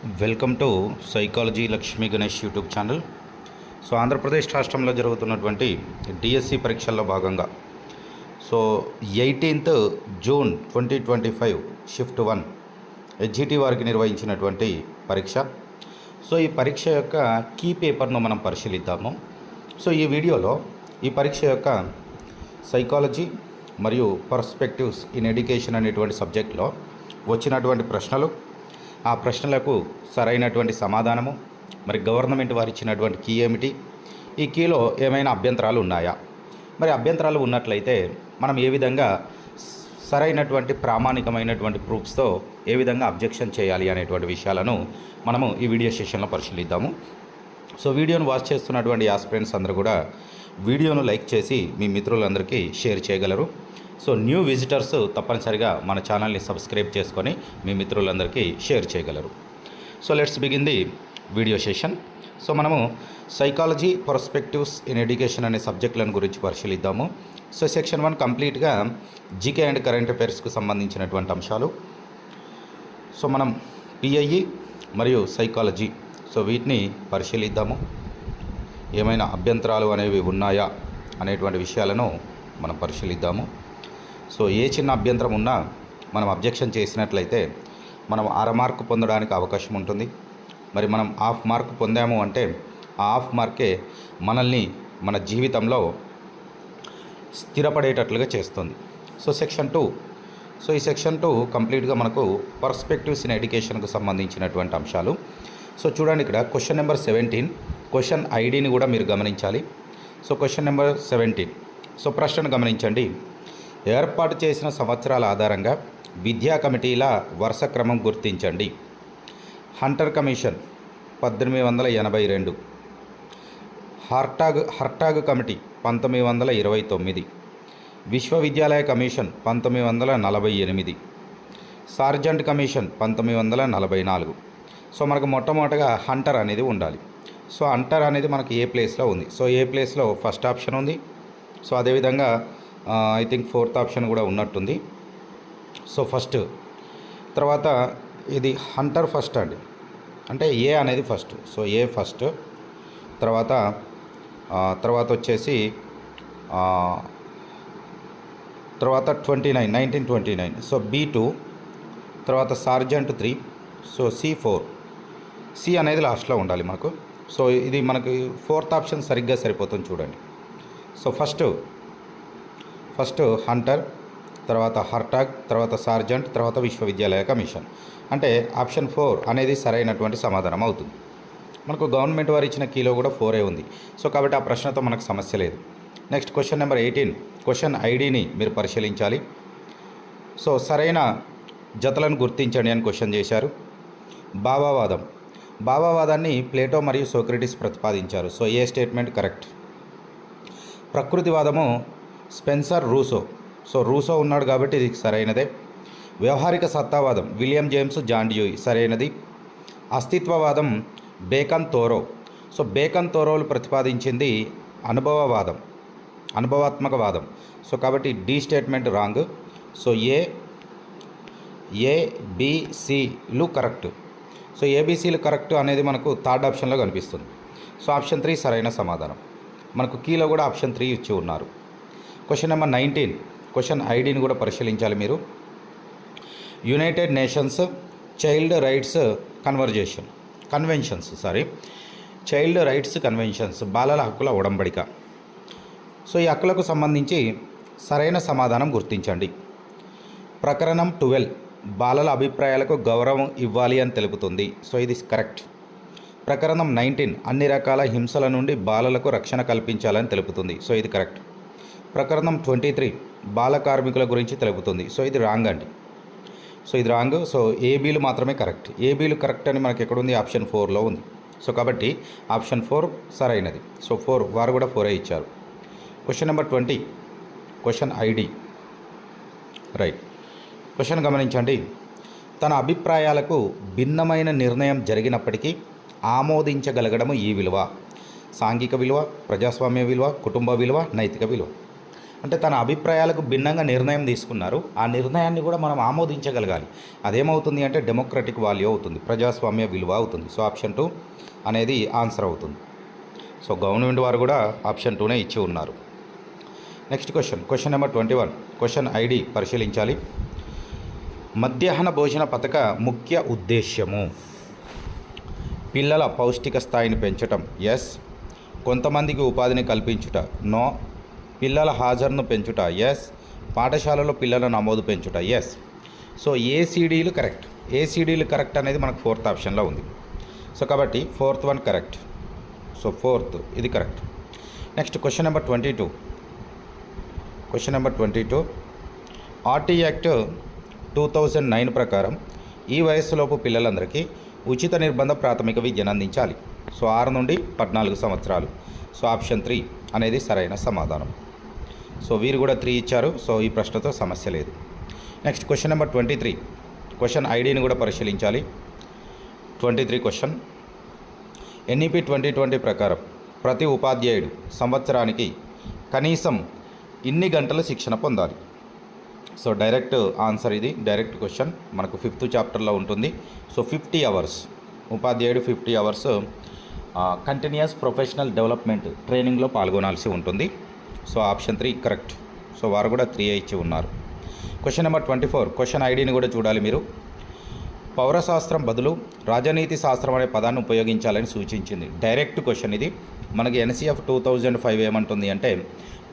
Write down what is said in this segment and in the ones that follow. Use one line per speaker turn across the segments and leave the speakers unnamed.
Welcome to psychology Lakshmi Ganesh YouTube channel. So Andhra Pradesh రాష్ట్రంలో జరుగుతున్నటువంటి DSC పరీక్షల్లో భాగంగా so eighteenth June twenty twenty five shift one HGT వారికి నిర్వహించినటువంటి పరీక్ష. సో ఈ పరీక్ష యొక్క కీ పేపర్ను మనం పరిశీలిద్దాము. సో ఈ వీడియోలో ఈ పరీక్ష యొక్క సైకాలజీ మరియు పర్స్పెక్టివ్స్ ఇన్ ఎడ్యుకేషన్ అనేటువంటి సబ్జెక్ట్లో వచ్చినటువంటి ప్రశ్నలు ఆ ప్రశ్నలకు సరైనటువంటి సమాధానము మరి గవర్నమెంట్ వారు ఇచ్చినటువంటి కీ ఏమిటి? ఈ కీలో ఏమైనా అభ్యంతరాలు ఉన్నాయా? మరి అభ్యంతరాలు ఉన్నట్లయితే మనం ఏ విధంగా సరైనటువంటి ప్రామాణికమైనటువంటి ప్రూఫ్స్తో ఏ విధంగా అబ్జెక్షన్ చేయాలి అనేటువంటి విషయాలను మనము ఈ వీడియో సెషన్లో పరిశీలిద్దాము. సో వీడియోను వాచ్ చేస్తున్నటువంటి యాస్పిరెంట్స్ అందరూ కూడా వీడియోను లైక్ చేసి మీ మిత్రులందరికీ షేర్ చేయగలరు. సో న్యూ విజిటర్స్ తప్పనిసరిగా మన ఛానల్ని సబ్స్క్రైబ్ చేసుకొని మీ మిత్రులందరికీ షేర్ చేయగలరు. So let's begin the video session. So మనము సైకాలజీ పర్స్పెక్టివ్స్ ఇన్ ఎడ్యుకేషన్ అనే సబ్జెక్టులను గురించి పరిశీలిద్దాము. సో సెక్షన్ వన్ కంప్లీట్గా జీకే అండ్ కరెంట్ అఫైర్స్కు సంబంధించినటువంటి అంశాలు. సో మనం పిఐఈ మరియు సైకాలజీ సో వీటిని పరిశీలిద్దాము. ఏమైనా అభ్యంతరాలు అనేవి ఉన్నాయా అనేటువంటి విషయాలను మనం పరిశీలిద్దాము. సో ఏ చిన్న అభ్యంతరం ఉన్నా మనం అబ్జెక్షన్ చేసినట్లయితే మనం అర మార్కు పొందడానికి అవకాశం ఉంటుంది. మరి మనం హాఫ్ మార్క్ పొందాము అంటే ఆ హాఫ్ మార్కే మనల్ని మన జీవితంలో స్థిరపడేటట్లుగా చేస్తుంది. సో సెక్షన్ టూ సో ఈ సెక్షన్ టూ కంప్లీట్గా మనకు పర్స్పెక్టివ్స్ ఇన్ ఎడ్యుకేషన్కు సంబంధించినటువంటి అంశాలు. సో చూడండి ఇక్కడ క్వశ్చన్ నెంబర్ సెవెంటీన్ క్వశ్చన్ ఐడిని కూడా మీరు గమనించాలి. So question number seventeen so ప్రశ్నను గమనించండి. ఏర్పాటు చేసిన సంవత్సరాల ఆధారంగా విద్యా కమిటీల వరుస క్రమం గుర్తించండి. హంటర్ కమిషన్ పద్దెనిమిది వందల ఎనభై రెండు. హర్టాగ్ హర్టాగ్ కమిటీ పంతొమ్మిది వందల ఇరవై తొమ్మిది. విశ్వవిద్యాలయ కమిషన్ పంతొమ్మిది వందల నలభై ఎనిమిది. సార్జెంట్ కమిషన్ పంతొమ్మిది వందల నలభై నాలుగు. సో మనకు మొట్టమొదటగా హంటర్ అనేది ఉండాలి. సో హంటర్ అనేది మనకి ఏ ప్లేస్లో ఉంది? సో ఏ ప్లేస్లో ఫస్ట్ ఆప్షన్ ఉంది? సో అదేవిధంగా ఐ థింక్ ఫోర్త్ ఆప్షన్ కూడా ఉన్నట్టుంది. సో ఫస్ట్ తర్వాత ఇది హంటర్ ఫస్ట్ అండి. అంటే ఏ అనేది ఫస్ట్ సో ఏ ఫస్ట్ తర్వాత తర్వాత వచ్చేసి తర్వాత twenty nine nineteen twenty nine so B two తర్వాత sergeant three so C four C అనేది లాస్ట్లో ఉండాలి మనకు సో ఇది మనకి ఫోర్త్ ఆప్షన్ సరిగ్గా సరిపోతుంది చూడండి. సో ఫస్ట్ ఫస్ట్ హంటర్ తర్వాత హర్టాగ్ తర్వాత సార్జెంట్ తర్వాత విశ్వవిద్యాలయ కమిషన్. అంటే ఆప్షన్ ఫోర్ అనేది సరైనటువంటి సమాధానం అవుతుంది. మనకు గవర్నమెంట్ వారు ఇచ్చిన కీలో కూడా ఫోరే ఉంది. సో కాబట్టి ఆ ప్రశ్నతో మనకు సమస్య లేదు. Next question number eighteen. Question ఐడిని మీరు పరిశీలించాలి. సో సరైన జతలను గుర్తించండి అని క్వశ్చన్ చేశారు. భావావాదం. భావావాదాన్ని ప్లేటో మరియు సోక్రటిస్ ప్రతిపాదించారు. So A statement correct? ప్రకృతివాదము Spencer Rousseau. So Rousseau ఉన్నాడు కాబట్టి ఇది సరైనదే. వ్యవహారిక సత్తావాదం. విలియం జేమ్స్ జాండియోయి సరైనది. అస్తిత్వవాదం బేకన్ తోరో. సో బేకన్ తోరోలు ప్రతిపాదించింది అనుభవవాదం. అనుభవాత్మక వాదం సో కాబట్టి D statement wrong. So A ఏబిసిలు correct. So ఏబీసీలు కరెక్ట్ అనేది మనకు థర్డ్ ఆప్షన్లో కనిపిస్తుంది. సో ఆప్షన్ త్రీ సరైన సమాధానం. మనకు కీలో కూడా ఆప్షన్ త్రీ ఇచ్చి ఉన్నారు. క్వశ్చన్ నెంబర్ నైన్టీన్ క్వశ్చన్ ఐడిని కూడా పరిశీలించాలి మీరు. United Nations child rights conversation conventions sorry child rights conventions బాలల హక్కుల ఉడంబడిక సో ఈ హక్కులకు సంబంధించి సరైన సమాధానం గుర్తించండి. ప్రకరణం ట్వెల్వ్ బాలల అభిప్రాయాలకు గౌరవం ఇవ్వాలి అని తెలుపుతుంది. సో ఇది కరెక్ట్ ప్రకరణం నైన్టీన్ అన్ని రకాల హింసల నుండి బాలలకు రక్షణ కల్పించాలని తెలుపుతుంది. సో ఇది కరెక్ట్ ప్రకరణం ట్వంటీ త్రీ బాల కార్మికుల గురించి తెలుపుతుంది. సో ఇది రాంగ్ అండి. సో ఇది రాంగ్. సో ఏబీలు మాత్రమే కరెక్ట్. ఏబీలు కరెక్ట్ అని మనకి ఎక్కడుంది? ఆప్షన్ ఫోర్లో ఉంది. సో కాబట్టి ఆప్షన్ ఫోర్ సరైనది. సో ఫోర్ వారు కూడా ఫోరే ఇచ్చారు. Question number twenty. Question ID. Right question గమనించండి. తన అభిప్రాయాలకు భిన్నమైన నిర్ణయం జరిగినప్పటికీ ఆమోదించగలగడము ఈ విలువ. సాంఘిక విలువ ప్రజాస్వామ్య విలువ కుటుంబ విలువ నైతిక విలువ. అంటే తన అభిప్రాయాలకు భిన్నంగా నిర్ణయం తీసుకున్నారు. ఆ నిర్ణయాన్ని కూడా మనం ఆమోదించగలగాలి. అదేమవుతుంది అంటే డెమోక్రటిక్ వాల్యూ అవుతుంది. ప్రజాస్వామ్య విలువ అవుతుంది. సో ఆప్షన్ టూ అనేది ఆన్సర్ అవుతుంది. సో గవర్నమెంట్ వారు కూడా ఆప్షన్ టూనే ఇచ్చి ఉన్నారు. Next question. Question number twenty one. Question ID పరిశీలించాలి. మధ్యాహ్న భోజన పథక ముఖ్య ఉద్దేశ్యము. పిల్లల పౌష్టిక స్థాయిని పెంచటం. ఎస్. కొంతమందికి ఉపాధిని కల్పించుట. నో. పిల్లల హాజరును పెంచుట ఎస్ పాఠశాలలో పిల్లల నమోదు పెంచుట ఎస్ సో ఏసీడీలు కరెక్ట్ ఏసీడీలు కరెక్ట్ అనేది మనకు ఫోర్త్ ఆప్షన్లో ఉంది. సో కాబట్టి fourth one correct so fourth ఇది correct next question number twenty two question number twenty two RT act two thousand nine ప్రకారం ఈ వయస్సులోపు పిల్లలందరికీ ఉచిత నిర్బంధ ప్రాథమిక విద్యను అందించాలి. సో ఆరు నుండి పద్నాలుగు సంవత్సరాలు. సో ఆప్షన్ త్రీ అనేది సరైన సమాధానం. సో వీరు కూడా త్రీ ఇచ్చారు. సో ఈ ప్రశ్నతో సమస్య లేదు. Next question number twenty three question ఐడిని కూడా పరిశీలించాలి. Twenty three question NEP twenty twenty ప్రకారం ప్రతి ఉపాధ్యాయుడు సంవత్సరానికి కనీసం ఇన్ని గంటల శిక్షణ పొందాలి. సో డైరెక్ట్ ఆన్సర్ ఇది. డైరెక్ట్ క్వశ్చన్ మనకు ఫిఫ్త్ చాప్టర్లో ఉంటుంది. సో ఫిఫ్టీ అవర్స్ ఉపాధ్యాయుడు fifty hours continuous professional development ట్రైనింగ్లో పాల్గొనాల్సి ఉంటుంది. So option three correct. So వారు కూడా త్రీ ఇచ్చి ఉన్నారు. Question number twenty four question ఐడిని కూడా చూడాలి మీరు. పౌరశాస్త్రం బదులు రాజనీతి శాస్త్రం అనే పదాన్ని ఉపయోగించాలని సూచించింది. డైరెక్ట్ క్వశ్చన్ ఇది. మనకి ఎన్సీఎఫ్ టూ థౌజండ్ ఫైవ్ ఏమంటుంది అంటే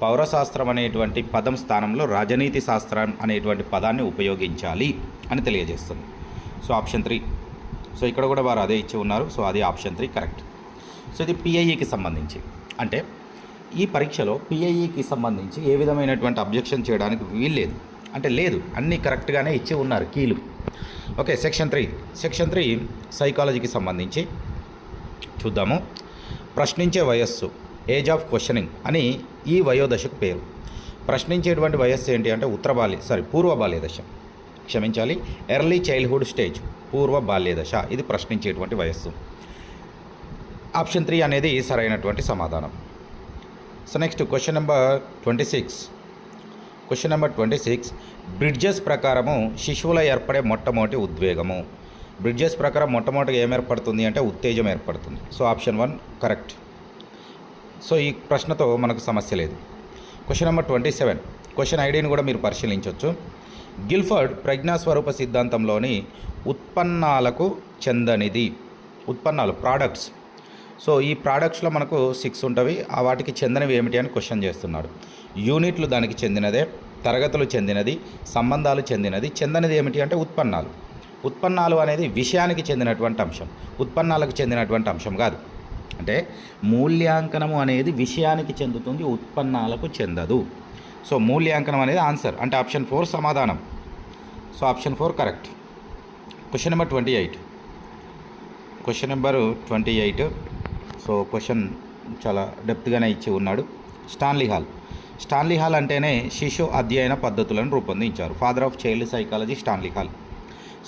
పౌరశాస్త్రం అనేటువంటి పదం స్థానంలో రాజనీతి శాస్త్రం అనేటువంటి పదాన్ని ఉపయోగించాలి అని తెలియజేస్తుంది. సో ఆప్షన్ త్రీ సో ఇక్కడ కూడా వారు అదే ఇచ్చి ఉన్నారు. సో అది ఆప్షన్ త్రీ కరెక్ట్ సో ఇది పిఐఈకి సంబంధించి. అంటే ఈ పరీక్షలో పిఐఈకి సంబంధించి ఏ విధమైనటువంటి అబ్జెక్షన్ చేయడానికి వీల్లేదు. అంటే లేదు అన్నీ కరెక్ట్గానే ఇచ్చి ఉన్నారు కీలు. Okay section three. Section three సైకాలజీకి సంబంధించి చూద్దాము. ప్రశ్నించే వయస్సు ఏజ్ ఆఫ్ క్వశ్చనింగ్ అని ఈ వయోదశకు పేరు. ప్రశ్నించేటువంటి వయస్సు ఏంటి అంటే ఉత్తర బాల్య సారీ పూర్వ బాల్య దశ క్షమించాలి ఎర్లీ చైల్డ్హుడ్ స్టేజ్ పూర్వ బాల్య దశ ఇది ప్రశ్నించేటువంటి వయస్సు. ఆప్షన్ త్రీ అనేది సరైనటువంటి సమాధానం. So next question number twenty six question number twenty six Bridges ప్రకారము శిశువుల ఏర్పడే మొట్టమొదటి ఉద్వేగము. బ్రిడ్జెస్ ప్రకారం మొట్టమొదటిగా ఏం ఏర్పడుతుంది అంటే ఉత్తేజం ఏర్పడుతుంది. So option one correct so ఈ ప్రశ్నతో మనకు సమస్య లేదు. Question number twenty seven question ఐడిని కూడా మీరు పరిశీలించవచ్చు గిల్ఫర్డ్ ప్రజ్ఞాస్వరూప సిద్ధాంతంలోని ఉత్పన్నాలకు చెందనిది. ఉత్పన్నాలు ప్రోడక్ట్స్ సో ఈ ప్రోడక్ట్స్లో మనకు సిక్స్ ఉంటవి. ఆ వాటికి చెందినవి ఏమిటి అని క్వశ్చన్ చేస్తున్నాడు. యూనిట్లు దానికి చెందినదే తరగతులు చెందినది సంబంధాలు చెందినది. చెందినది ఏమిటి అంటే ఉత్పన్నాలు. ఉత్పన్నాలు అనేది విషయానికి చెందినటువంటి అంశం. ఉత్పన్నాలకు చెందినటువంటి అంశం కాదు. అంటే మూల్యాంకనము అనేది విషయానికి చెందుతుంది ఉత్పన్నాలకు చెందదు. సో మూల్యాంకనం అనేది ఆన్సర్ అంటే ఆప్షన్ ఫోర్ సమాధానం. So option four correct question number twenty eight question number twenty eight so question చాలా డెప్త్గానే ఇచ్చి ఉన్నాడు. Stanley hall. స్టాన్లీ హాల్ అంటేనే శిశు అధ్యయన పద్ధతులను రూపొందించారు. Father of child psychology Stanley Hall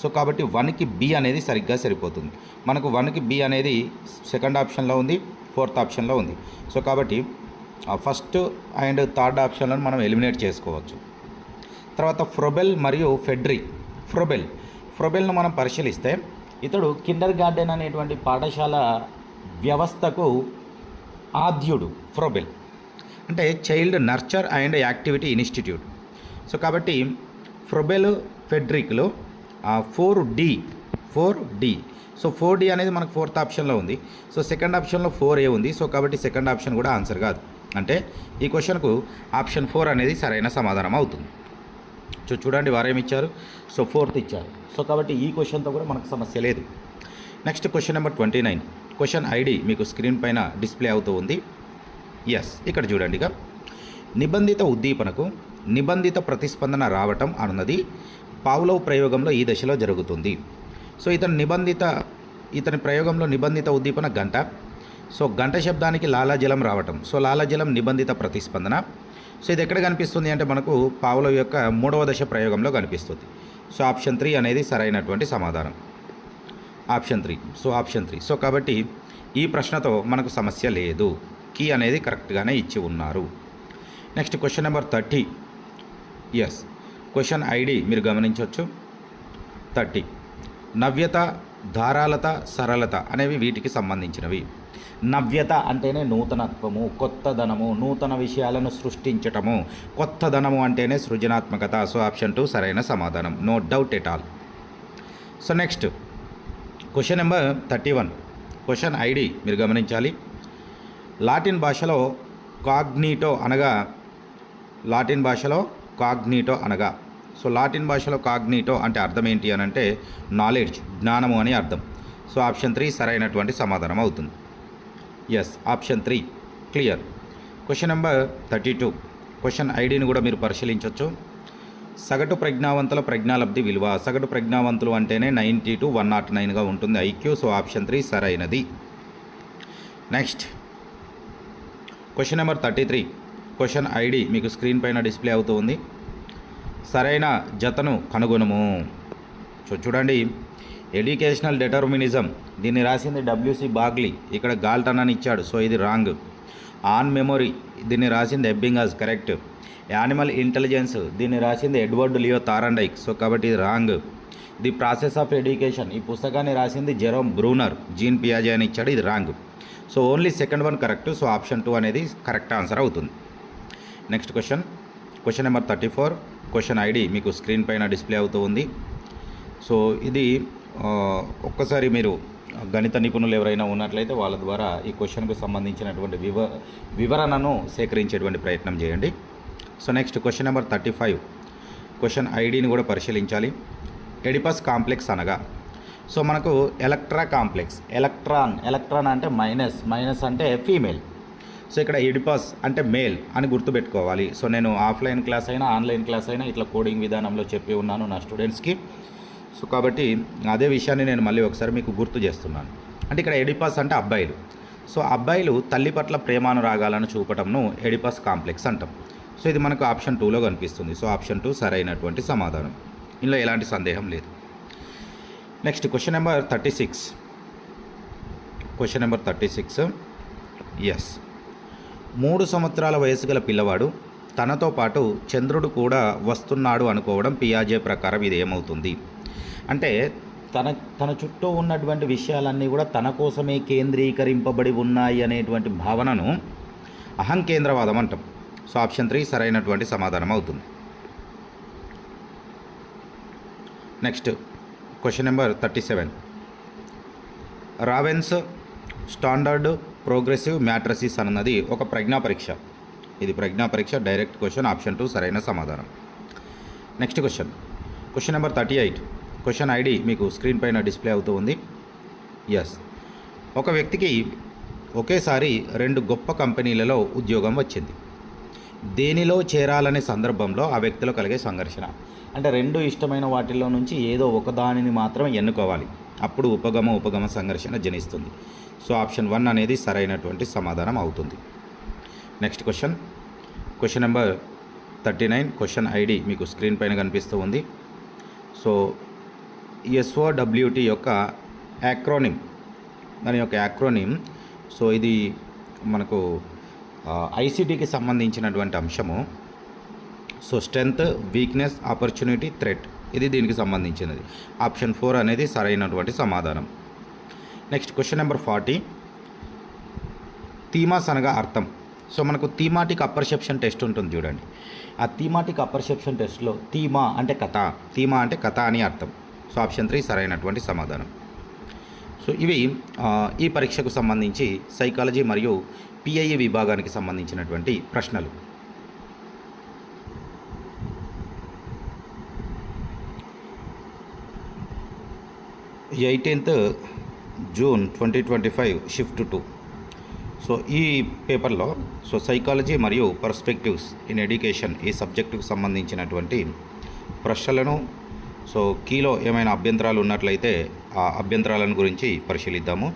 so కాబట్టి వన్కి బి అనేది సరిగ్గా సరిపోతుంది. మనకు వన్కి బి అనేది సెకండ్ ఆప్షన్లో ఉంది ఫోర్త్ ఆప్షన్లో ఉంది. సో కాబట్టి ఫస్ట్ అండ్ థర్డ్ ఆప్షన్లను మనం ఎలిమినేట్ చేసుకోవచ్చు. తర్వాత ఫ్రొబెల్ మరియు ఫెడ్రీ. ఫ్రొబెల్. ఫ్రొబెల్ను మనం పరిశీలిస్తే ఇతడు కిండర్ గార్డెన్ అనేటువంటి పాఠశాల వ్యవస్థకు ఆద్యుడు ఫ్రొబెల్. అంటే child nurture and activity institute. So కాబట్టి Froebel ఫెడ్రిక్లో four D four D. So four D అనేది మనకు ఫోర్త్ ఆప్షన్లో ఉంది. సో సెకండ్ ఆప్షన్లో ఫోర్ ఏ ఉంది. సో కాబట్టి సెకండ్ ఆప్షన్ కూడా ఆన్సర్ కాదు. అంటే ఈ క్వశ్చన్కు ఆప్షన్ ఫోర్ అనేది సరైన సమాధానం అవుతుంది. సో చూడండి వారేం ఇచ్చారు సో ఫోర్త్ ఇచ్చారు. సో కాబట్టి ఈ క్వశ్చన్తో కూడా మనకు సమస్య లేదు. Next question number twenty nine. Question ID మీకు స్క్రీన్ పైన డిస్ప్లే అవుతూ ఉంది. ఎస్ ఇక్కడ చూడండి ఇక. నిబంధిత ఉద్దీపనకు నిబంధిత ప్రతిస్పందన రావటం అన్నది పావులవ్ ప్రయోగంలో ఈ దశలో జరుగుతుంది. సో ఇతని నిబంధిత ఇతని ప్రయోగంలో నిబంధిత ఉద్దీపన గంట. సో గంట శబ్దానికి లాలాజలం రావటం. సో లాలాజలం నిబంధిత ప్రతిస్పందన. సో ఇది ఎక్కడ కనిపిస్తుంది అంటే మనకు పావులవ్ యొక్క మూడవ దశ ప్రయోగంలో కనిపిస్తుంది. సో ఆప్షన్ త్రీ అనేది సరైనటువంటి సమాధానం. Option three. So option three. So కాబట్టి ఈ ప్రశ్నతో మనకు సమస్య లేదు. కీ అనేది కరెక్ట్గానే ఇచ్చి ఉన్నారు. Next question number thirty. Yes question ID మీరు గమనించవచ్చు థర్టీ. నవ్యత ధారాలత సరళత అనేవి వీటికి సంబంధించినవి. నవ్యత అంటేనే నూతనత్వము కొత్తదనము నూతన విషయాలను సృష్టించటము. కొత్తదనము అంటేనే సృజనాత్మకత. సో ఆప్షన్ టూ సరైన సమాధానం. No doubt at all. So next question number thirty one question ID మీరు గమనించాలి. లాటిన్ భాషలో కాగ్నీటో అనగా లాటిన్ భాషలో కాగ్నీటో అనగా. సో లాటిన్ భాషలో కాగ్నీటో అంటే అర్థం ఏంటి అని అంటే నాలెడ్జ్ జ్ఞానము అని అర్థం. సో ఆప్షన్ త్రీ సరైనటువంటి సమాధానం అవుతుంది. Yes option three clear question number thirty two question ఐడిని కూడా మీరు పరిశీలించవచ్చు సగటు ప్రజ్ఞావంతుల ప్రజ్ఞాలబ్ధి విలువ. సగటు ప్రజ్ఞావంతులు అంటేనే నైంటీ టు వన్ నాట్ నైన్గా ఉంటుంది. ఐక్యూ సో ఆప్షన్ త్రీ సరైనది. Next. Question number thirty three. Question ID మీకు స్క్రీన్ పైన డిస్ప్లే అవుతూ ఉంది. సరైన జతను కనుగొనము. సో చూడండి. ఎడ్యుకేషనల్ డెటర్మినిజం. దీన్ని రాసింది డబ్ల్యూసి బాగ్లీ. ఇక్కడ గాల్టన్ అని ఇచ్చాడు. సో ఇది రాంగ్. On memory. దీన్ని రాసింది ఎబ్బింగాజ్. కరెక్ట్. యానిమల్ ఇంటెలిజెన్స్ దీన్ని రాసింది ఎడ్వర్డ్ లియో తారండైక్ సో కాబట్టి ఇది wrong the process of education ఈ పుస్తకాన్ని రాసింది జెరోమ్ బ్రూనర్ జీన్ పియాజే అని ఇచ్చాడు ఇది wrong so only second one correct so option two అనేది కరెక్ట్ ఆన్సర్ అవుతుంది. Next question question number thirty four question ID మీకు స్క్రీన్ పైన డిస్ప్లే అవుతూ ఉంది. సో ఇది ఒక్కసారి మీరు గణిత నిపుణులు ఎవరైనా ఉన్నట్లయితే వాళ్ళ ద్వారా ఈ క్వశ్చన్కు సంబంధించినటువంటి వివ వివరణను సేకరించేటువంటి ప్రయత్నం చేయండి. So next question number thirty five. Question ఐడిని కూడా పరిశీలించాలి. ఎడిపస్ కాంప్లెక్స్ అనగా సో మనకు ఎలక్ట్రా కాంప్లెక్స్ ఎలక్ట్రాన్ ఎలక్ట్రాన్ అంటే మైనస్ మైనస్ అంటే ఫీమేల్. సో ఇక్కడ ఎడిపస్ అంటే మేల్ అని గుర్తుపెట్టుకోవాలి. సో నేను ఆఫ్లైన్ క్లాస్ అయినా ఆన్లైన్ క్లాస్ అయినా ఇట్లా కోడింగ్ విధానంలో చెప్పి ఉన్నాను నా స్టూడెంట్స్కి. సో కాబట్టి అదే విషయాన్ని నేను మళ్ళీ ఒకసారి మీకు గుర్తు చేస్తున్నాను. అంటే ఇక్కడ ఎడిపస్ అంటే అబ్బాయిలు. సో అబ్బాయిలు తల్లి పట్ల ప్రేమానురాగాలను చూపటంను ఎడిపస్ కాంప్లెక్స్ అంటాం. సో ఇది మనకు ఆప్షన్ టూలో కనిపిస్తుంది. సో ఆప్షన్ టూ సరైనటువంటి సమాధానం. ఇందులో ఎలాంటి సందేహం లేదు. Next question number thirty six. Question number thirty six. Yes మూడు సంవత్సరాల వయసు గల పిల్లవాడు తనతో పాటు చంద్రుడు కూడా వస్తున్నాడు అనుకోవడం పియాజే ప్రకారం ఇది ఏమవుతుంది? అంటే తన తన చుట్టూ ఉన్నటువంటి విషయాలన్నీ కూడా తన కోసమే కేంద్రీకరింపబడి ఉన్నాయి అనేటువంటి భావనను అహంకేంద్రవాదం అంటాం. సో ఆప్షన్ త్రీ సరైనటువంటి సమాధానం అవుతుంది. Next question number thirty seven. Raven's standard progressive matrices అన్నది ఒక ప్రజ్ఞా పరీక్ష. ఇది ప్రజ్ఞా పరీక్ష డైరెక్ట్ క్వశ్చన్ ఆప్షన్ టూ సరైన సమాధానం. Next question. Question number thirty eight. Question ID మీకు స్క్రీన్ పైన డిస్ప్లే అవుతూ ఉంది. ఎస్ ఒక వ్యక్తికి ఒకేసారి రెండు గొప్ప కంపెనీలలో ఉద్యోగం వచ్చింది. దేనిలో చేరాలనే సందర్భంలో ఆ వ్యక్తిలో కలిగే సంఘర్షణ. అంటే రెండు ఇష్టమైన వాటిల్లో నుంచి ఏదో ఒకదానిని మాత్రం ఎన్నుకోవాలి. అప్పుడు ఉపగమ ఉపగమ సంఘర్షణ జనిస్తుంది. సో ఆప్షన్ వన్ అనేది సరైనటువంటి సమాధానం అవుతుంది. Next question. Question number thirty nine. Question ID మీకు స్క్రీన్ పైన కనిపిస్తూ ఉంది. సో ఎస్ఓడబ్ల్యూటీ యొక్క యాక్రోనిమ్ దాని యొక్క యాక్రోనిమ్ సో ఇది మనకు ఐసీటీకి సంబంధించినటువంటి అంశము. So strength weakness opportunity threat ఇది దీనికి సంబంధించినది. ఆప్షన్ ఫోర్ అనేది సరైనటువంటి సమాధానం. Next question number forty. థీమాస్ అనగా అర్థం. సో మనకు థీమాటిక్ అపర్సెప్షన్ టెస్ట్ ఉంటుంది చూడండి. ఆ థీమాటిక్ అపర్సెప్షన్ టెస్ట్లో థీమా అంటే కథ. థీమా అంటే కథ అని అర్థం. సో ఆప్షన్ త్రీ సరైనటువంటి సమాధానం. సో ఇవి ఈ పరీక్షకు సంబంధించి సైకాలజీ మరియు పిఐఏ విభాగానికి సంబంధించినటువంటి ప్రశ్నలు. Eighteenth June twenty twenty five shift two. So ఈ పేపర్లో సో సైకాలజీ మరియు పర్స్పెక్టివ్స్ ఇన్ ఎడ్యుకేషన్ ఈ సబ్జెక్టుకు సంబంధించినటువంటి ప్రశ్నలను సో కీలో ఏమైనా అభ్యంతరాలు ఉన్నట్లయితే ఆ అభ్యంతరాలను గురించి పరిశీలిద్దాము.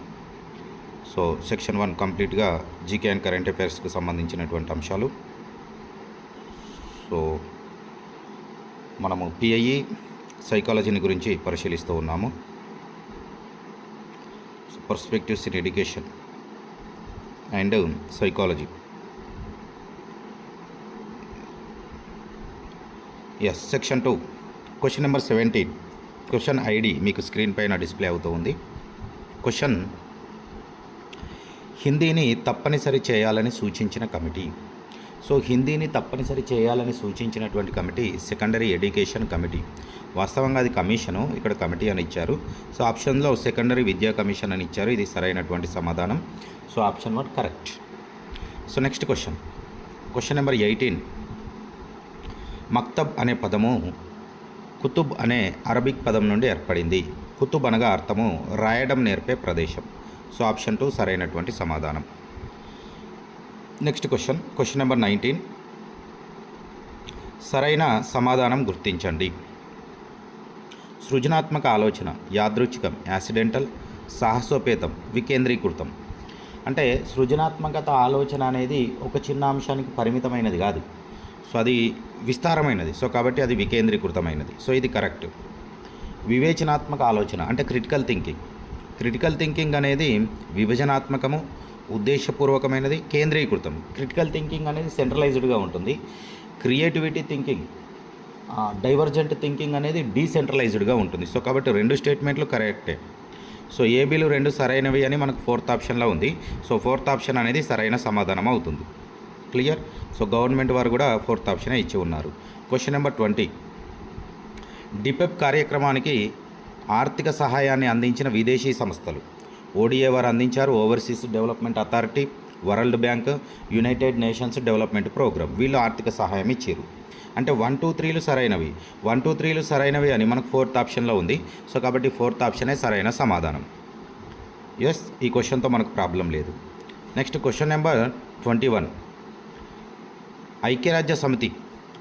సో సెక్షన్ వన్ కంప్లీట్గా జీకే అండ్ కరెంట్ అఫైర్స్కి సంబంధించినటువంటి అంశాలు. సో మనము పిఐఈ సైకాలజీని గురించి పరిశీలిస్తూ ఉన్నాము. Perspectives in education and psychology. Yes section two question number seventeen question ID మీకు స్క్రీన్ పైన డిస్ప్లే అవుతూ ఉంది. క్వశ్చన్ హిందీని తప్పనిసరి చేయాలని సూచించిన కమిటీ. సో హిందీని తప్పనిసరి చేయాలని సూచించినటువంటి కమిటీ సెకండరీ ఎడ్యుకేషన్ కమిటీ. వాస్తవంగా అది కమిషను ఇక్కడ కమిటీ అని ఇచ్చారు. సో ఆప్షన్లో సెకండరీ విద్యా కమిషన్ అని ఇచ్చారు. ఇది సరైనటువంటి సమాధానం. So option one correct. So next question. Question number eighteen. మక్తబ్ అనే పదము కుతుబ్ అనే అరబిక్ పదం నుండి ఏర్పడింది. కుతుబ్ అనగా అర్థము రాయడం నేర్పే ప్రదేశం. సో ఆప్షన్ టూ సరైనటువంటి సమాధానం. Next question. Question number nineteen. సరైన సమాధానం గుర్తించండి. సృజనాత్మక ఆలోచన యాదృచ్ఛికం యాక్సిడెంటల్ సాహసోపేతం వికేంద్రీకృతం. అంటే సృజనాత్మకత ఆలోచన అనేది ఒక చిన్న అంశానికి పరిమితమైనది కాదు. సో అది విస్తారమైనది. సో కాబట్టి అది వికేంద్రీకృతమైనది. సో ఇది కరెక్ట్. వివేచనాత్మక ఆలోచన అంటే క్రిటికల్ థింకింగ్. క్రిటికల్ థింకింగ్ అనేది విభజనాత్మకము ఉద్దేశపూర్వకమైనది కేంద్రీకృతం క్రిటికల్ థింకింగ్ అనేది సెంట్రలైజ్డ్గా ఉంటుంది. క్రియేటివిటీ థింకింగ్ డైవర్జెంట్ థింకింగ్ అనేది డీసెంట్రలైజ్డ్గా ఉంటుంది. సో కాబట్టి రెండు స్టేట్మెంట్లు కరెక్టే. సో ఏబీలు రెండు సరైనవి అని మనకు ఫోర్త్ ఆప్షన్లో ఉంది. సో ఫోర్త్ ఆప్షన్ అనేది సరైన సమాధానం అవుతుంది. క్లియర్? సో గవర్నమెంట్ వారు కూడా ఫోర్త్ ఆప్షనే ఇచ్చి ఉన్నారు. Question number twenty. డిపెప్ కార్యక్రమానికి ఆర్థిక సహాయాన్ని అందించిన విదేశీ సంస్థలు. ఓడిఏ వారు అందించారు overseas development authority world bank United Nations development programme వీళ్ళు ఆర్థిక సహాయం ఇచ్చారు. అంటే వన్ టూ త్రీలు సరైనవి. వన్ టూ త్రీలు సరైనవి అని మనకు ఫోర్త్ ఆప్షన్లో ఉంది. సో కాబట్టి ఫోర్త్ ఆప్షనే సరైన సమాధానం. ఎస్ ఈ క్వశ్చన్తో మనకు ప్రాబ్లం లేదు. Next question number twenty one. ఐక్యరాజ్య సమితి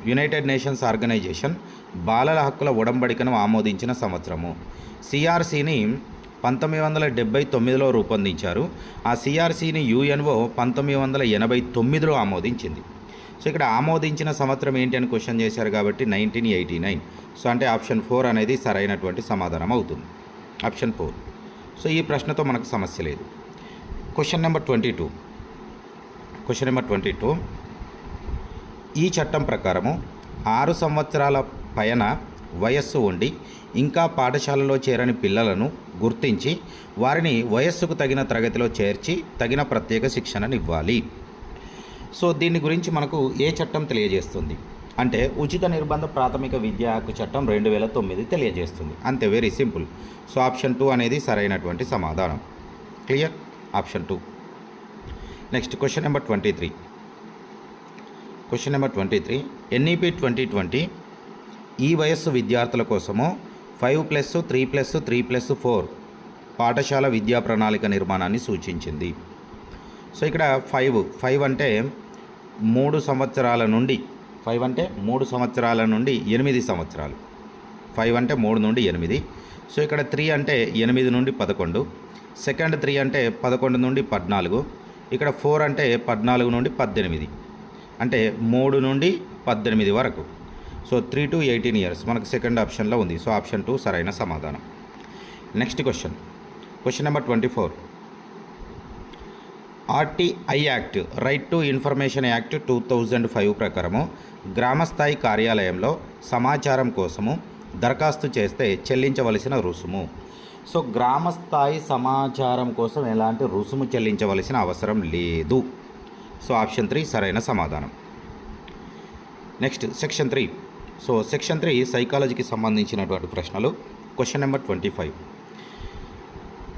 యునైటెడ్ నేషన్స్ ఆర్గనైజేషన్ బాలల హక్కుల ఉడంబడికను ఆమోదించిన సంవత్సరము. సిఆర్సీని పంతొమ్మిది వందల డెబ్బై తొమ్మిదిలో రూపొందించారు. ఆ సిఆర్సీని యుఎన్ఓ పంతొమ్మిది వందల ఎనభై తొమ్మిదిలో ఆమోదించింది. సో ఇక్కడ ఆమోదించిన సంవత్సరం ఏంటి అని క్వశ్చన్ చేశారు కాబట్టి నైన్టీన్ ఎయిటీ నైన్. సో అంటే ఆప్షన్ ఫోర్ అనేది సరైనటువంటి సమాధానం అవుతుంది. Option four. సో ఈ ప్రశ్నతో మనకు సమస్య లేదు. Question number twenty two. Question number twenty two. ఈ చట్టం ప్రకారము ఆరు సంవత్సరాల పైన వయస్సు ఉండి ఇంకా పాఠశాలలో చేరని పిల్లలను గుర్తించి వారిని వయస్సుకు తగిన తరగతిలో చేర్చి తగిన ప్రత్యేక శిక్షణనివ్వాలి. సో దీని గురించి మనకు ఏ చట్టం తెలియజేస్తుంది? అంటే ఉచిత నిర్బంధ ప్రాథమిక విద్యా హక్కు చట్టం రెండు వేల తొమ్మిది తెలియజేస్తుంది. అంతే very simple. So option two అనేది సరైనటువంటి సమాధానం. Clear? Option two. Next question number twenty three. Question number twenty three NEP twenty twenty ఈ వయస్సు విద్యార్థుల కోసము five plus three plus three plus four పాఠశాల విద్యా ప్రణాళిక నిర్మాణాన్ని సూచించింది. సో ఇక్కడ ఫైవ్ ఫైవ్ అంటే మూడు సంవత్సరాల నుండి ఫైవ్ అంటే మూడు సంవత్సరాల నుండి ఎనిమిది సంవత్సరాలు. ఫైవ్ అంటే మూడు నుండి ఎనిమిది. సో ఇక్కడ త్రీ అంటే ఎనిమిది నుండి పదకొండు. సెకండ్ త్రీ అంటే పదకొండు నుండి పద్నాలుగు. ఇక్కడ ఫోర్ అంటే పద్నాలుగు నుండి పద్దెనిమిది. అంటే మూడు నుండి పద్దెనిమిది వరకు. So three to eighteen years మనకు సెకండ్ ఆప్షన్లో ఉంది. సో ఆప్షన్ టూ సరైన సమాధానం. Next question question number twenty four RTI act right to information act two thousand five ప్రకారము గ్రామస్థాయి కార్యాలయంలో సమాచారం కోసము దరఖాస్తు చేస్తే చెల్లించవలసిన రుసుము. సో గ్రామస్థాయి సమాచారం కోసం ఎలాంటి రుసుము చెల్లించవలసిన అవసరం లేదు. సో ఆప్షన్ త్రీ సరైన సమాధానం. Next section three. So section three సైకాలజీకి సంబంధించినటువంటి ప్రశ్నలు. Question number twenty five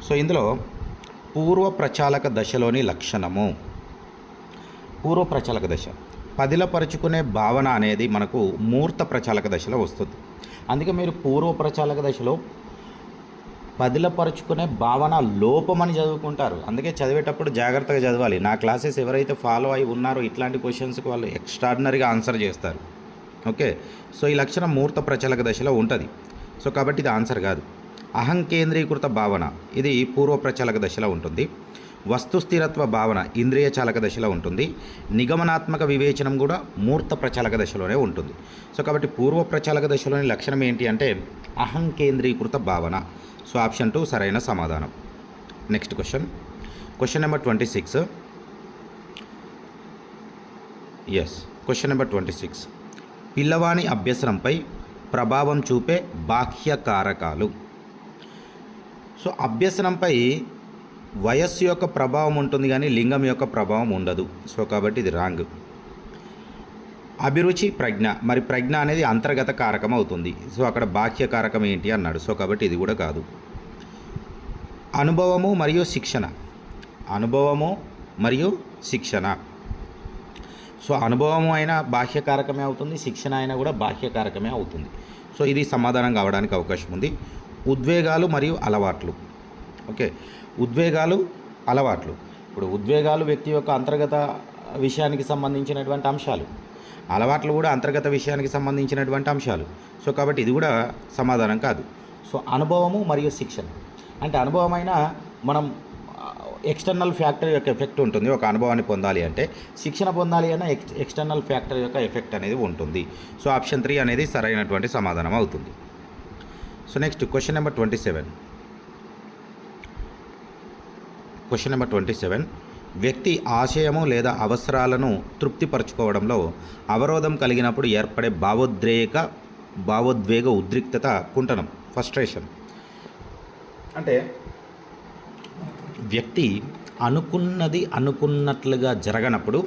so ఇందులో పూర్వ ప్రచాలక దశలోని లక్షణము. పూర్వ ప్రచాలక దశ. పదిలపరుచుకునే భావన అనేది మనకు మూర్త ప్రచాలక దశలో వస్తుంది. అందుకే మీరు పూర్వ ప్రచాలక దశలో పదిలపరుచుకునే భావన లోపమని చదువుకుంటారు. అందుకే చదివేటప్పుడు జాగ్రత్తగా చదవాలి. నా క్లాసెస్ ఎవరైతే ఫాలో అయి ఉన్నారో ఇట్లాంటి క్వశ్చన్స్కి వాళ్ళు ఎక్స్ట్రాడినరీగా ఆన్సర్ చేస్తారు. ఓకే? సో ఈ లక్షణం మూర్త ప్రచలక దశలో ఉంటుంది. సో కాబట్టి ఇది ఆన్సర్ కాదు. అహంకేంద్రీకృత భావన. ఇది పూర్వ ప్రచాలక దశలో ఉంటుంది. వస్తుస్థిరత్వ భావన ఇంద్రియ చాలక దశలో ఉంటుంది. నిగమనాత్మక వివేచనం కూడా మూర్త ప్రచాలక దశలోనే ఉంటుంది. సో కాబట్టి పూర్వ ప్రచాలక దశలోని లక్షణం ఏంటి అంటే అహం కేంద్రీకృత భావన. సో ఆప్షన్ టూ సరైన సమాధానం. Next question. Question number twenty six. Yes question number twenty six. పిల్లవాని అభ్యసనంపై ప్రభావం చూపే బాహ్య కారకాలు సో అభ్యసనంపై వయస్సు యొక్క ప్రభావం ఉంటుంది కానీ లింగం యొక్క ప్రభావం ఉండదు. సో కాబట్టి ఇది రాంగ్. అభిరుచి ప్రజ్ఞ. మరి ప్రజ్ఞ అనేది అంతర్గత కారకం అవుతుంది. సో అక్కడ బాహ్య కారకం ఏంటి అన్నాడు. సో కాబట్టి ఇది కూడా కాదు. అనుభవము మరియు శిక్షణ. అనుభవము మరియు శిక్షణ. సో అనుభవము అయినా బాహ్యకారకమే అవుతుంది. శిక్షణ అయినా కూడా బాహ్యకారకమే అవుతుంది. సో ఇది సమాధానం కావడానికి అవకాశం ఉంది. ఉద్వేగాలు మరియు అలవాట్లు. ఓకే. ఉద్వేగాలు అలవాట్లు. ఇప్పుడు ఉద్వేగాలు వ్యక్తి యొక్క అంతర్గత విషయానికి సంబంధించినటువంటి అంశాలు. అలవాట్లు కూడా అంతర్గత విషయానికి సంబంధించినటువంటి అంశాలు. సో కాబట్టి ఇది కూడా సమాధానం కాదు. సో అనుభవము మరియు శిక్షణ. అంటే అనుభవమైన మనం ఎక్స్టర్నల్ ఫ్యాక్టర్ యొక్క ఎఫెక్ట్ ఉంటుంది. ఒక అనుభవాన్ని పొందాలి అంటే శిక్షణ పొందాలి అన్న ఎక్స్ ఎక్స్టర్నల్ ఫ్యాక్టర్ యొక్క ఎఫెక్ట్ అనేది ఉంటుంది. సో ఆప్షన్ త్రీ అనేది సరైనటువంటి సమాధానం అవుతుంది. So next question number twenty seven. Question number twenty seven. వ్యక్తి ఆశయము లేదా అవసరాలను తృప్తిపరచుకోవడంలో అవరోధం కలిగినప్పుడు ఏర్పడే భావోద్రేక భావోద్వేగ ఉద్రిక్తత కుంటనం ఫస్ట్రేషన్ అంటే వ్యక్తి అనుకున్నది అనుకున్నట్లుగా జరగనప్పుడు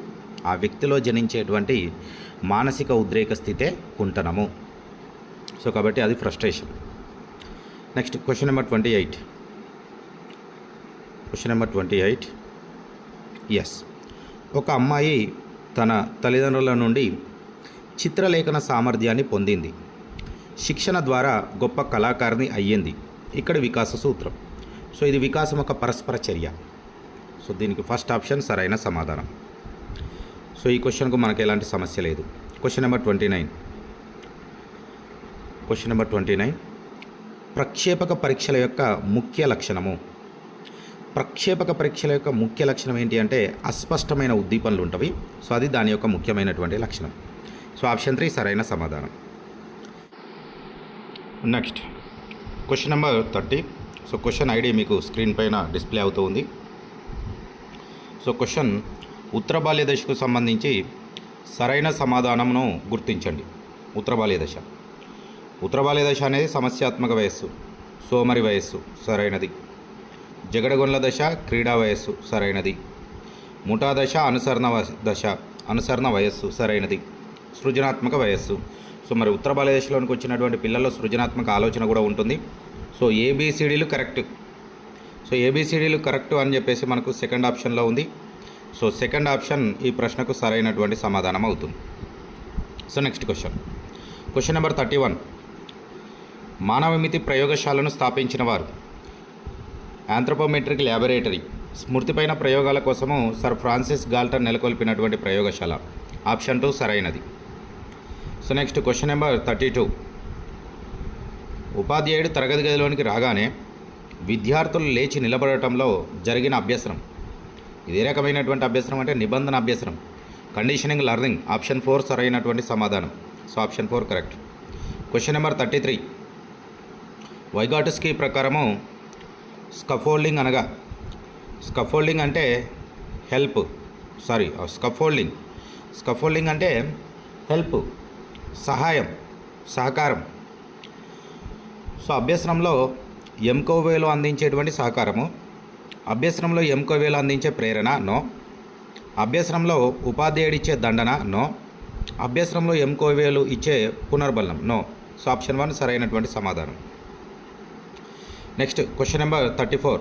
ఆ వ్యక్తిలో జనించేటువంటి మానసిక ఉద్రేక స్థితే కుంటనము. సో కాబట్టి అది frustration next question number twenty eight question number twenty eight. Yes ఒక అమ్మాయి తన తల్లిదండ్రుల నుండి చిత్రలేఖన సామర్థ్యాన్ని పొందింది. శిక్షణ ద్వారా గొప్ప కళాకారిణి అయ్యింది. ఇక్కడ వికాస సూత్రం. సో ఇది వికాసం ఒక పరస్పర చర్య. సో దీనికి ఫస్ట్ ఆప్షన్ సరైన సమాధానం. సో ఈ క్వశ్చన్కు మనకు ఎలాంటి సమస్య లేదు. Question number twenty nine. Question number twenty nine. ప్రక్షేపక పరీక్షల యొక్క ముఖ్య లక్షణము. ప్రక్షేపక పరీక్షల యొక్క ముఖ్య లక్షణం ఏంటి అంటే అస్పష్టమైన ఉద్దీపనలు ఉంటవి. సో అది దాని యొక్క ముఖ్యమైనటువంటి లక్షణం. సో ఆప్షన్ త్రీ సరైన సమాధానం. Next. Question number thirty. So question ID మీకు స్క్రీన్ పైన డిస్ప్లే అవుతూ ఉంది. సో క్వశ్చన్ ఉత్తర బాల్య దశకు సంబంధించి సరైన సమాధానమును గుర్తించండి. ఉత్తర బాల్య దశ. ఉత్తర బాల్య దశ అనేది సమస్యాత్మక వయస్సు. సోమరి వయస్సు. సరైనది. జగడగొండ్ల దశ క్రీడా వయస్సు సరైనది. ముఠా దశ అనుసరణ వ- దశ అనుసరణ వయస్సు సరైనది. సృజనాత్మక వయస్సు. సో మరి ఉత్తర భారతదేశంలోనికి వచ్చినటువంటి పిల్లల్లో సృజనాత్మక ఆలోచన కూడా ఉంటుంది. సో ఏబిసిడీలు కరెక్ట్. సో ఏబిసిడీలు కరెక్ట్ అని చెప్పేసి మనకు సెకండ్ ఆప్షన్లో ఉంది. సో సెకండ్ ఆప్షన్ ఈ ప్రశ్నకు సరైనటువంటి సమాధానం అవుతుంది. So next question. Question number thirty one. మానవమితి ప్రయోగశాలను స్థాపించిన వారు. ఆంథ్రోపోమెట్రిక్ ల్యాబొరేటరీ. స్మృతిపైన ప్రయోగాల కోసము సర్ ఫ్రాన్సిస్ గాల్టర్ నెలకొల్పినటువంటి ప్రయోగశాల. ఆప్షన్ టూ సరైనది. So next question number thirty two. ఉపాధ్యాయుడు తరగతి గదిలోనికి రాగానే విద్యార్థులు లేచి నిలబడటంలో జరిగిన అభ్యసనం. ఇదే రకమైనటువంటి అభ్యసనం అంటే నిబంధన అభ్యసనం. Conditioning learning. ఆప్షన్ ఫోర్ సరైనటువంటి సమాధానం. So option four correct. Question number thirty three. Vygotsky ప్రకారము స్కఫోల్డింగ్ అనగా స్కఫోల్డింగ్ అంటే హెల్ప్ సారీ స్కఫోల్డింగ్. స్కఫోల్డింగ్ అంటే హెల్ప్ సహాయం సహకారం. సో అభ్యసనంలో ఎంకోవేలో అందించేటువంటి సహకారము అభ్యసనంలో ఎంకోవేలో అందించే ప్రేరణ నో. అభ్యసనంలో ఉపాధ్యాయుడిచ్చే దండన నో. అభ్యసనంలో ఎంకోవేలు ఇచ్చే పునర్బలం నో. సో ఆప్షన్ వన్ సరైనటువంటి సమాధానం. Next question number thirty four.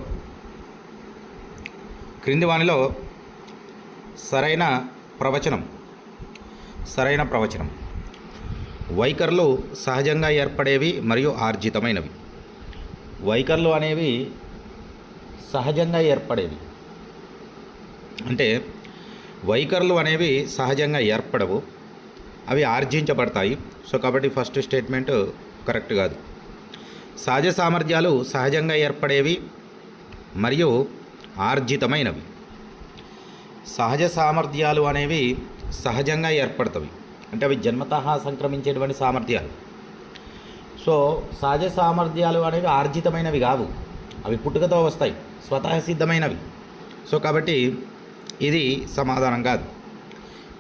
క్రింది వానిలో సరైన ప్రవచనం సరైన ప్రవచనం. వైఖరులు సహజంగా ఏర్పడేవి మరియు ఆర్జితమైనవి. వైఖరులు అనేవి సహజంగా ఏర్పడేవి. అంటే వైఖరులు అనేవి సహజంగా ఏర్పడవు అవి ఆర్జించబడతాయి. సో కాబట్టి ఫస్ట్ స్టేట్మెంట్ కరెక్ట్ కాదు. సహజ సామర్థ్యాలు సహజంగా ఏర్పడేవి మరియు ఆర్జితమైనవి. సహజ సామర్థ్యాలు అనేవి సహజంగా ఏర్పడతవి అంటే అవి జన్మత సంక్రమించేటువంటి సామర్థ్యాలు. సో సహజ సామర్థ్యాలు అనేవి ఆర్జితమైనవి కావు. అవి పుట్టుకతో వస్తాయి. స్వతహ సిద్ధమైనవి. సో కాబట్టి ఇది సమాధానం కాదు.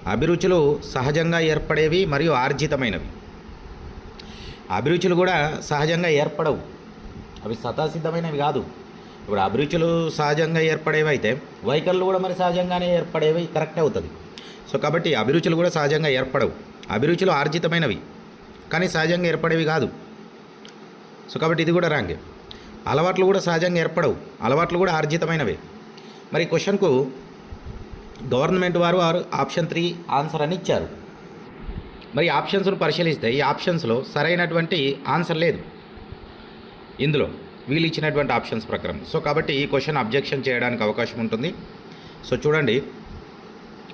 అభిరుచులు సహజంగా ఏర్పడేవి మరియు ఆర్జితమైనవి. అభిరుచులు కూడా సహజంగా ఏర్పడవు. అవి సతాసిద్ధమైనవి కాదు. ఇప్పుడు అభిరుచులు సహజంగా ఏర్పడేవి అయితే వైఖరులు కూడా మరి సహజంగానే ఏర్పడేవి కరెక్ట్ అవుతుంది. సో కాబట్టి అభిరుచులు కూడా సహజంగా ఏర్పడవు. అభిరుచులు ఆర్జితమైనవి కానీ సహజంగా ఏర్పడేవి కాదు. సో కాబట్టి ఇది కూడా రాంగే. అలవాట్లు కూడా సహజంగా ఏర్పడవు. అలవాట్లు కూడా ఆర్జితమైనవే. మరి క్వశ్చన్కు గవర్నమెంట్ వారు వారు ఆప్షన్ త్రీ ఆన్సర్ అని ఇచ్చారు. మరి ఆప్షన్స్ను పరిశీలిస్తే ఈ ఆప్షన్స్లో సరైనటువంటి ఆన్సర్ లేదు. ఇందులో వీళ్ళు ఇచ్చినటువంటి ఆప్షన్స్ ప్రకారం. సో కాబట్టి ఈ క్వశ్చన్ అబ్జెక్షన్ చేయడానికి అవకాశం ఉంటుంది. సో చూడండి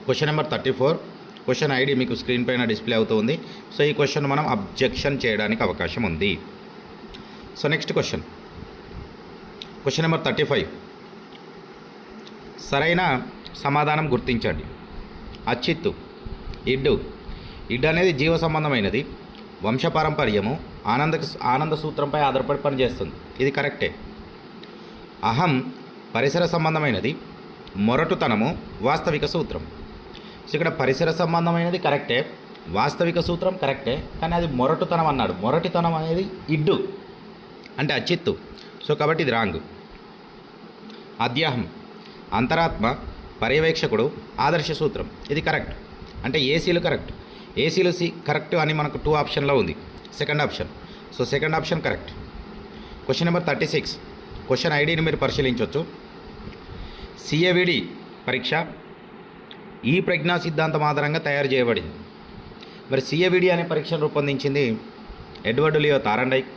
question number thirty four question ID మీకు స్క్రీన్ పైన డిస్ప్లే అవుతుంది సో ఈ క్వశ్చన్ మనం అబ్జెక్షన్ చేయడానికి అవకాశం ఉంది. So next question. Question number thirty five. సరైన సమాధానం గుర్తించండి. అచ్చిత్తు ఇడ్డు ఇడ్ అనేది జీవ సంబంధమైనది. వంశపారంపర్యము ఆనంద ఆనంద సూత్రంపై ఆధారపడి పనిచేస్తుంది. ఇది కరెక్టే. అహం పరిసర సంబంధమైనది. మొరటుతనము వాస్తవిక సూత్రం. సో ఇక్కడ పరిసర సంబంధమైనది కరెక్టే. వాస్తవిక సూత్రం కరెక్టే. కానీ అది మొరటుతనం అన్నాడు. మొరటితనం అనేది ఇడ్డు. అంటే అచిత్తు. సో కాబట్టి ఇది రాంగ్. అధ్యాహం అంతరాత్మ పర్యవేక్షకుడు ఆదర్శ సూత్రం. ఇది కరెక్ట్. అంటే ఏసీలు కరెక్ట్? ఏసీలు సి కరెక్ట్ అని మనకు టూ ఆప్షన్లో ఉంది. Second option so second option correct question number thirty six question ఐడిని మీరు పరిశీలించవచ్చు సిఏవిడి పరీక్ష ఈ ప్రజ్ఞా సిద్ధాంతం ఆధారంగా తయారు చేయబడింది. మరి సిఏవిడి అనే పరీక్షను రూపొందించింది ఎడ్వర్డ్ లియో తారండైక్.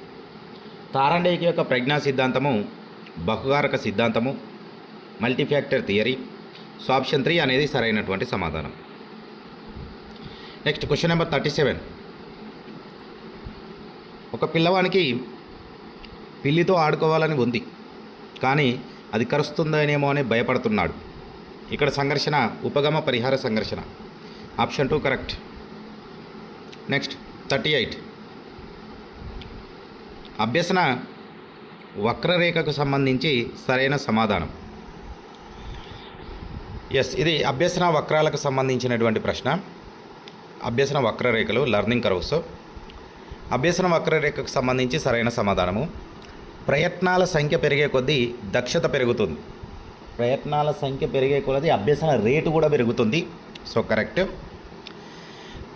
తారండైక్ యొక్క ప్రజ్ఞా సిద్ధాంతము బహుకారక సిద్ధాంతము multifactor theory so option three అనేది సరైనటువంటి సమాధానం. Next question number thirty seven ఒక పిల్లవానికి పిల్లితో ఆడుకోవాలని ఉంది కానీ అది కరుస్తుందనేమో అని భయపడుతున్నాడు. ఇక్కడ సంఘర్షణ ఉపగమ పరిహార సంఘర్షణ. Option two correct next thirty eight అభ్యసన వక్రరేఖకు సంబంధించి సరైన సమాధానం. ఎస్ ఇది అభ్యసన వక్రాలకు సంబంధించినటువంటి ప్రశ్న. అభ్యసన వక్రరేఖలు లర్నింగ్ కర్వ్స్ అభ్యసన వక్రరేఖకు సంబంధించి సరైన సమాధానము. ప్రయత్నాల సంఖ్య పెరిగే కొద్దీ దక్షత పెరుగుతుంది. ప్రయత్నాల సంఖ్య పెరిగే కొలది అభ్యసన రేటు కూడా పెరుగుతుంది. సో కరెక్ట్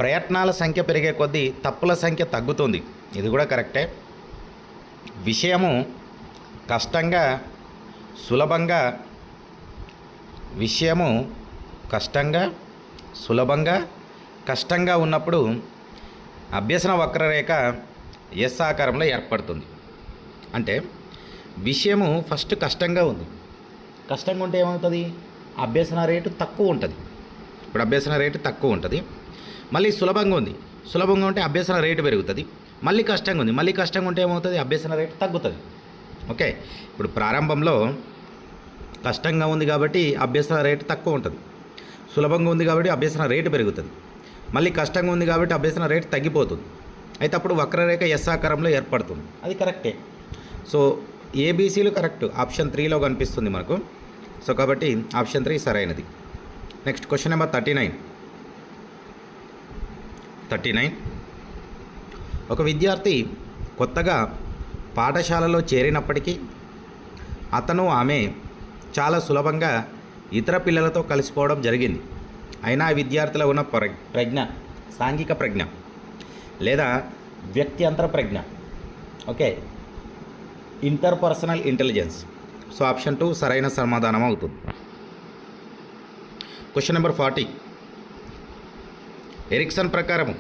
ప్రయత్నాల సంఖ్య పెరిగే కొద్దీ తప్పుల సంఖ్య తగ్గుతుంది. ఇది కూడా కరెక్టే విషయము కష్టంగా సులభంగా విషయము కష్టంగా సులభంగా కష్టంగా ఉన్నప్పుడు అభ్యసన వక్రరేఖ ఎస్ ఆకారంలో ఏర్పడుతుంది. అంటే విషయము ఫస్ట్ కష్టంగా ఉంది. కష్టంగా ఉంటే ఏమవుతుంది? అభ్యసన రేటు తక్కువ ఉంటుంది. ఇప్పుడు అభ్యసన రేటు తక్కువ ఉంటుంది. మళ్ళీ సులభంగా ఉంది. సులభంగా ఉంటే అభ్యసన రేటు పెరుగుతుంది. మళ్ళీ కష్టంగా ఉంది. మళ్ళీ కష్టంగా ఉంటే ఏమవుతుంది? అభ్యసన రేటు తగ్గుతుంది. ఓకే? ఇప్పుడు ప్రారంభంలో కష్టంగా ఉంది కాబట్టి అభ్యసన రేటు తక్కువ ఉంటుంది. సులభంగా ఉంది కాబట్టి అభ్యసన రేటు పెరుగుతుంది. మళ్ళీ కష్టంగా ఉంది కాబట్టి అభ్యసన రేట్ తగ్గిపోతుంది. అయితే అప్పుడు వక్రరేఖ ఎస్ ఆకారంలో ఏర్పడుతుంది. అది కరెక్టే. సో ఏబీసీలు కరెక్ట్. ఆప్షన్ త్రీలో కనిపిస్తుంది మనకు. సో కాబట్టి ఆప్షన్ త్రీ సరైనది. Next question number thirty nine. Thirty nine. ఒక విద్యార్థి కొత్తగా పాఠశాలలో చేరినప్పటికీ అతను ఆమె చాలా సులభంగా ఇతర పిల్లలతో కలిసిపోవడం జరిగింది. అయినా విద్యార్థుల ఉన్న ప్ర- ప్రజ్ఞ సాంఘిక ప్రజ్ఞ లేదా వ్యక్తి అంతర ప్రజ్ఞ. Okay? Interpersonal intelligence. So option two సరైన సమాధానం అవుతుంది. Question number forty. ఎరిక్సన్ ప్రకారం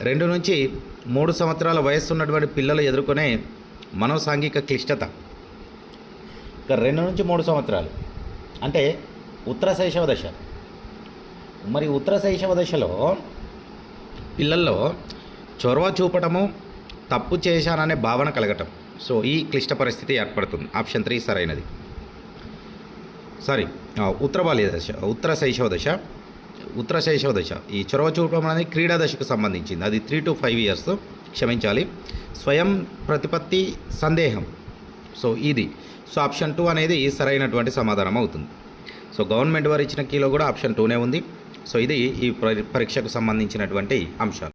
రెండు నుంచి మూడు సంవత్సరాల వయస్సు ఉన్నటువంటి పిల్లలు ఎదుర్కొనే మనోసాంఘిక క్లిష్టత. ఇక రెండు నుంచి మూడు సంవత్సరాలు. అంటే ఉత్తర శైశవ దశ. మరి ఉత్తర శైశవ దశలో పిల్లల్లో చొరవ చూపటము తప్పు చేశాననే భావన కలగటం. సో ఈ క్లిష్ట పరిస్థితి ఏర్పడుతుంది. ఆప్షన్ త్రీ సరైనది. సారీ ఉత్తర బాల్య దశ ఉత్తర శైశవ దశ ఉత్తర శైశవ దశ. ఈ చొరవ చూపడం అనేది క్రీడా దశకు సంబంధించింది. అది త్రీ టు ఫైవ్ ఇయర్స్ క్షమించాలి. స్వయం ప్రతిపత్తి సందేహం. సో ఇది. సో ఆప్షన్ టూ అనేది సరైనటువంటి సమాధానం అవుతుంది. సో గవర్నమెంట్ వారు ఇచ్చిన కీలో కూడా ఆప్షన్ టూనే ఉంది. సో ఇది ఈ పరీక్షకు సంబంధించినటువంటి అంశాలు.